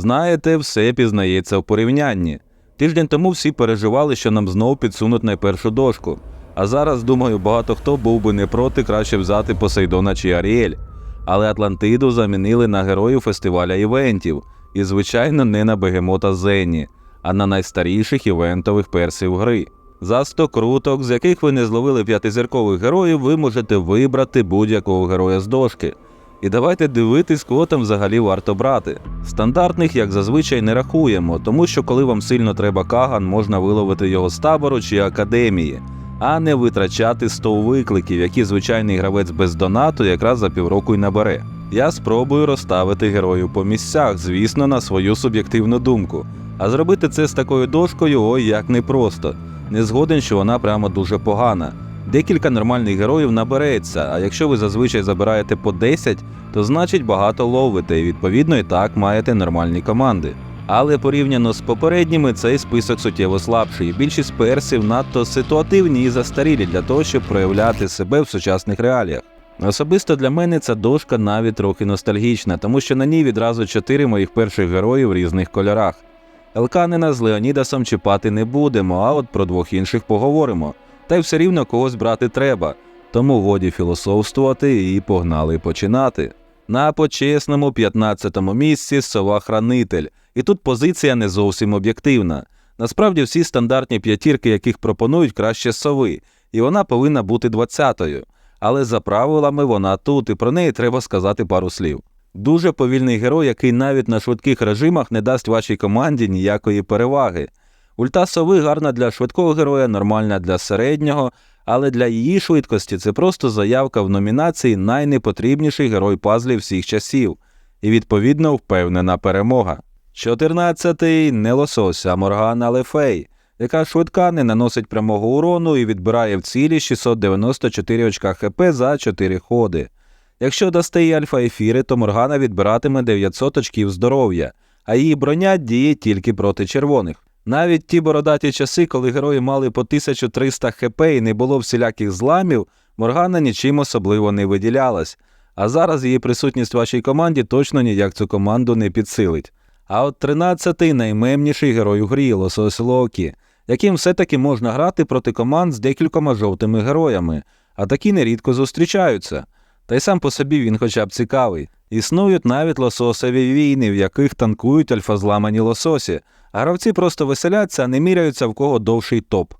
Знаєте, все пізнається в порівнянні. Тиждень тому всі переживали, що нам знов підсунуть найпершу дошку. А зараз, думаю, багато хто був би не проти краще взяти Посейдона чи Аріель. Але Атлантиду замінили на героїв фестиваля івентів, і, звичайно, не на Бегемота Зенні, а на найстаріших івентових персів гри. За 100 круток, з яких ви не зловили п'ятизіркових героїв, ви можете вибрати будь-якого героя з дошки. І давайте дивитись, кого там взагалі варто брати. Стандартних, як зазвичай, не рахуємо, тому що коли вам сильно треба каган, можна виловити його з табору чи академії, а не витрачати 100 викликів, які звичайний гравець без донату якраз за півроку й набере. Я спробую розставити героїв по місцях, звісно, на свою суб'єктивну думку. А зробити це з такою дошкою ой як непросто. Не згоден, що вона прямо дуже погана. Декілька нормальних героїв набереться, а якщо ви зазвичай забираєте по 10, то значить багато ловите і відповідно і так маєте нормальні команди. Але порівняно з попередніми цей список суттєво слабший. Більшість персів надто ситуативні і застарілі для того, щоб проявляти себе в сучасних реаліях. Особисто для мене ця дошка навіть трохи ностальгічна, тому що на ній відразу чотири моїх перших героїв в різних кольорах. Елканина з Леонідасом чіпати не будемо, а от про двох інших поговоримо. Та й все рівно когось брати треба. Тому годі філософствувати і погнали починати. На почесному 15-му місці сова хранитель. І тут позиція не зовсім об'єктивна. Насправді всі стандартні п'ятірки, яких пропонують краще сови, і вона повинна бути 20-ю. Але за правилами вона тут, і про неї треба сказати пару слів. Дуже повільний герой, який навіть на швидких режимах не дасть вашій команді ніякої переваги. Ульта сови гарна для швидкого героя, нормальна для середнього, але для її швидкості це просто заявка в номінації найнепотрібніший герой пазлів всіх часів, і відповідно впевнена перемога. 14-й не лосось, а Моргана Лефей, яка швидка не наносить прямого урону і відбирає в цілі 694 очка ХП за 4 ходи. Якщо дасте їй альфа ефіри, то Моргана відбиратиме 900 очків здоров'я, а її броня діє тільки проти червоних. Навіть ті бородаті часи, коли герої мали по 1300 хп і не було всіляких зламів, Моргана нічим особливо не виділялась, а зараз її присутність в вашій команді точно ніяк цю команду не підсилить. А от 13-й наймемніший герой у грі Лосось Локі, яким все-таки можна грати проти команд з декількома жовтими героями, а такі нерідко зустрічаються. Та й сам по собі він хоча б цікавий. Існують навіть лососові війни, в яких танкують альфазламані лососі, гравці просто веселяться, не міряються в кого довший топ.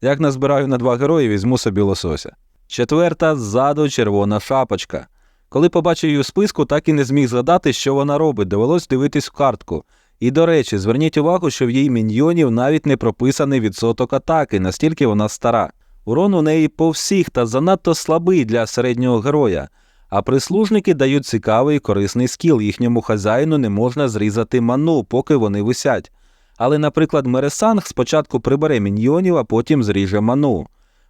Як назбираю на два герої, візьму собі лосося. Четверта ззаду червона шапочка. Коли побачив її у списку, так і не зміг згадати, що вона робить, довелось дивитись в картку. І до речі, зверніть увагу, що в її міньйонів навіть не прописаний відсоток атаки, настільки вона стара. Урон у неї по всіх та занадто слабий для середнього героя. А прислужники дають цікавий і корисний скіл, їхньому хазяїну не можна зрізати ману, поки вони висять. Але, наприклад, Мересанг спочатку прибере міньйонів, а потім зріже ману.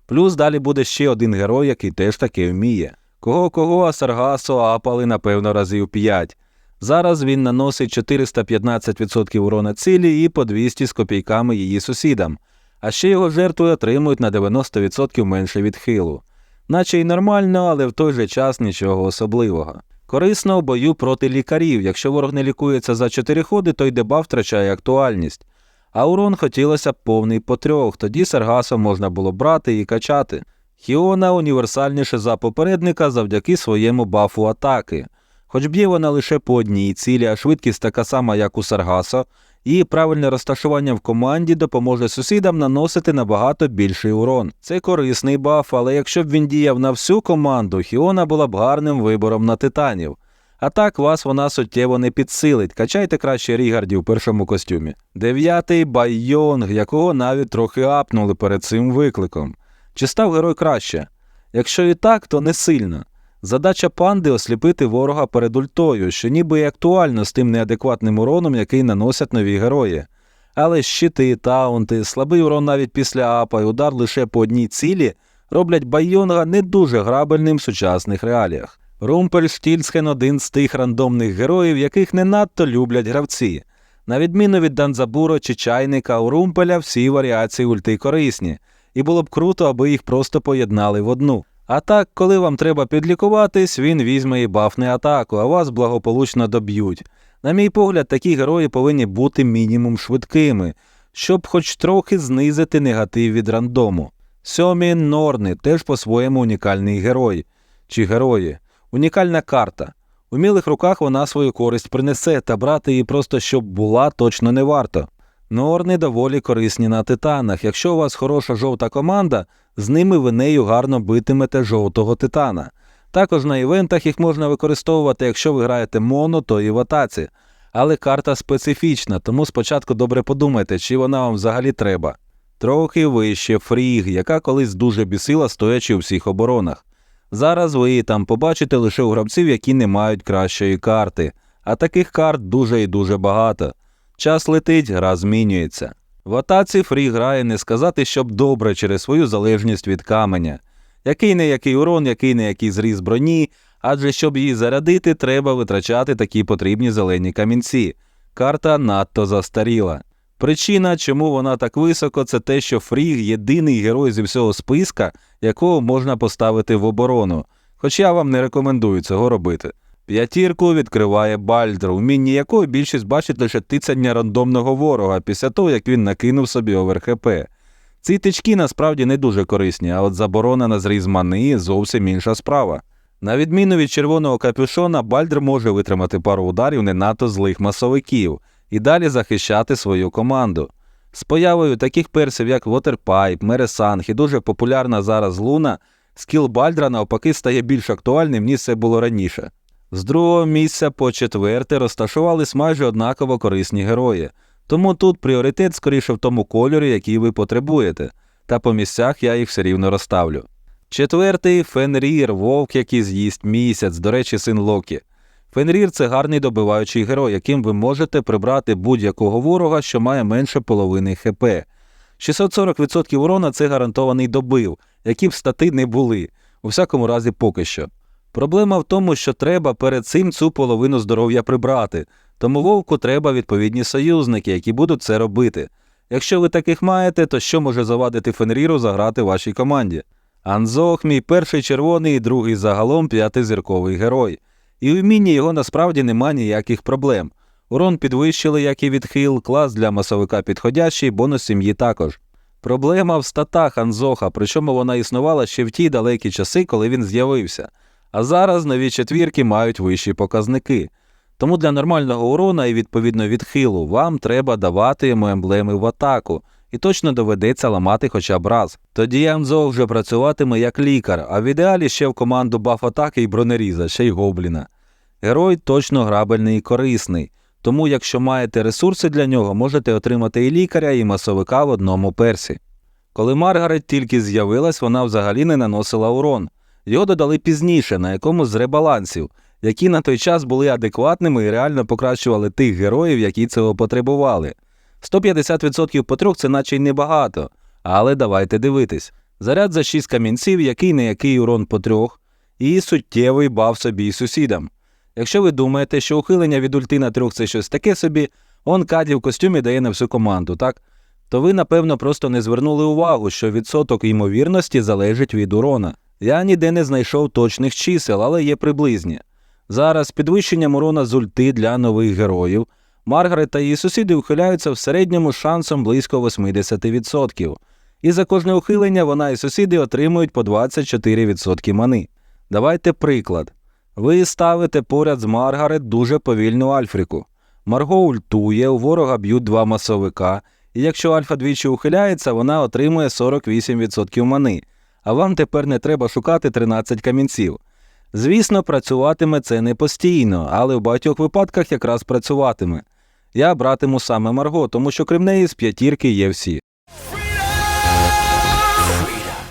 Плюс далі буде ще один герой, який теж таке вміє. Кого кого, а Саргасо апали, напевно, разів 5. Зараз він наносить 415% урона цілі і по 200 з копійками її сусідам, а ще його жертви отримують на 90% менше відхилу. Наче й нормально, але в той же час нічого особливого. Корисно в бою проти лікарів. Якщо ворог не лікується за 4 ходи, то й дебаф втрачає актуальність. А урон хотілося б повний по трьох, тоді Саргасом можна було брати і качати. Хіона універсальніше за попередника завдяки своєму бафу атаки. Хоч б'є вона лише по одній цілі, а швидкість така сама, як у Саргасо, і правильне розташування в команді допоможе сусідам наносити набагато більший урон. Це корисний баф, але якщо б він діяв на всю команду, Хіона була б гарним вибором на титанів. А так вас вона суттєво не підсилить. Качайте краще Рігарді в першому костюмі. Дев'ятий Байонг, якого навіть трохи апнули перед цим викликом. Чи став герой краще? Якщо і так, то не сильно. Задача панди осліпити ворога перед ультою, що ніби і актуально з тим неадекватним уроном, який наносять нові герої. Але щити, таунти, слабий урон навіть після апа і удар лише по одній цілі роблять Байонга не дуже грабельним в сучасних реаліях. Румпельштільцхен один з тих рандомних героїв, яких не надто люблять гравці. На відміну від Данзабуро чи чайника, у Румпеля всі варіації ульти корисні, і було б круто, аби їх просто поєднали в одну. А так, коли вам треба підлікуватись, він візьме і бафне атаку, а вас благополучно доб'ють. На мій погляд, такі герої повинні бути мінімум швидкими, щоб хоч трохи знизити негатив від рандому. Сьомі Норни теж по-своєму унікальний герой. Чи герої. Унікальна карта. У мілих руках вона свою користь принесе, та брати її просто щоб була точно не варто. Норни доволі корисні на титанах. Якщо у вас хороша жовта команда, з ними ви нею гарно битимете жовтого титана. Також на івентах їх можна використовувати, якщо ви граєте моно, то і в атаці. Але карта специфічна, тому спочатку добре подумайте, чи вона вам взагалі треба. Трохи вище фріг, яка колись дуже бісила, стоячи у всіх оборонах. Зараз ви її там побачите лише у гравців, які не мають кращої карти, а таких карт дуже і дуже багато. Час летить, гра змінюється. В атаці фрі грає не сказати, щоб добре через свою залежність від каменя. Який не який урон, який не який зріз броні, адже щоб її зарядити, треба витрачати такі потрібні зелені камінці. Карта надто застаріла. Причина, чому вона так високо, це те, що Фріг єдиний герой зі всього списка, якого можна поставити в оборону. Хоч я вам не рекомендую цього робити. П'ятірку відкриває Бальдр, у міні якої більшість бачить лише тицяння рандомного ворога після того, як він накинув собі ОверХП. Ці тички насправді не дуже корисні, а от заборона на зріз мани зовсім інша справа. На відміну від червоного капюшона, Бальдр може витримати пару ударів не надто злих масовиків і далі захищати свою команду. З появою таких персів, як Waterpipe, Мересанг і дуже популярна зараз Луна, скіл Бальдра навпаки стає більш актуальним, ніж це було раніше. З другого місця по четверте розташувались майже однаково корисні герої, тому тут пріоритет скоріше в тому кольорі, який ви потребуєте, та по місцях я їх все рівно розставлю. Четвертий Фенрір, вовк, який з'їсть місяць, до речі, син Локі. Фенрір це гарний добиваючий герой, яким ви можете прибрати будь-якого ворога, що має менше половини ХП. 640% урона це гарантований добив, які б стати не були, у всякому разі поки що. Проблема в тому, що треба перед цим цю половину здоров'я прибрати, тому вовку треба відповідні союзники, які будуть це робити. Якщо ви таких маєте, то що може завадити Фенріру заграти вашій команді? Анзох, мій перший червоний і другий загалом п'ятизірковий герой. І в міні його насправді нема ніяких проблем. Урон підвищили, як і відхил, клас для масовика підходящий, бонус сім'ї також. Проблема в статах Анзоха, причому вона існувала ще в ті далекі часи, коли він з'явився. А зараз нові четвірки мають вищі показники. Тому для нормального урона і відповідно відхилу вам треба давати йому емблеми в атаку, і точно доведеться ламати хоча б раз. Тоді Анзо вже працюватиме як лікар, а в ідеалі ще в команду баф атаки і бронеріза, ще й гобліна. Герой точно грабельний і корисний, тому якщо маєте ресурси для нього, можете отримати і лікаря, і масовика в одному персі. Коли Маргарет тільки з'явилась, вона взагалі не наносила урон. Його додали пізніше, на якомусь з ребалансів, які на той час були адекватними і реально покращували тих героїв, які цього потребували. 150% по трьох це наче й небагато, але давайте дивитись. Заряд за 6 камінців, який не який урон по трьох, і суттєвий баф собі і сусідам. Якщо ви думаєте, що ухилення від ульти на трьох це щось таке собі, он каді в костюмі дає на всю команду, так? То ви, напевно, просто не звернули увагу, що відсоток ймовірності залежить від урона. Я ніде не знайшов точних чисел, але є приблизні. Зараз з підвищенням урона з ульти для нових героїв Маргарет та її сусіди ухиляються в середньому шансом близько 80%. І за кожне ухилення вона і сусіди отримують по 24% мани. Давайте приклад. Ви ставите поряд з Маргарет дуже повільну Альфріку. Марго ультує, у ворога б'ють два масовика, і якщо Альфа двічі ухиляється, вона отримує 48% мани, а вам тепер не треба шукати 13 камінців. Звісно, працюватиме це не постійно, але в багатьох випадках якраз працюватиме. Я братиму саме Марго, тому що крім неї з п'ятірки є всі.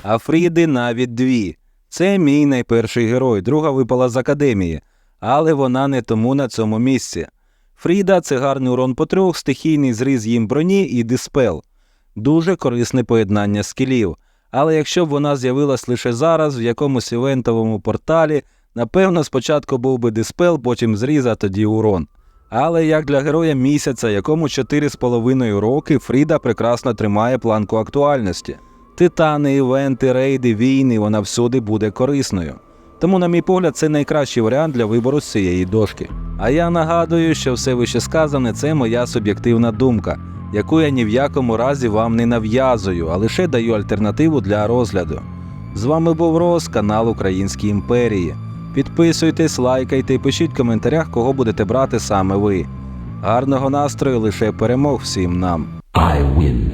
А Фріди навіть дві. Це мій найперший герой, друга випала з академії, але вона не тому на цьому місці. Фріда це гарний урон по трьох, стихійний зріз їм броні і диспел. Дуже корисне поєднання скілів. Але якщо б вона з'явилась лише зараз в якомусь івентовому порталі, напевно, спочатку був би диспел, потім зріз, а тоді урон. Але як для героя місяця, якому 4,5 роки, Фріда прекрасно тримає планку актуальності. Титани, івенти, рейди, війни, вона всюди буде корисною. Тому, на мій погляд, це найкращий варіант для вибору з цієї дошки. А я нагадую, що все вище сказане це моя суб'єктивна думка, яку я ні в якому разі вам не нав'язую, а лише даю альтернативу для розгляду. З вами був Рос, канал Українські імперії. Підписуйтесь, лайкайте пишіть в коментарях, кого будете брати саме ви. Гарного настрою лише перемог всім нам. I win.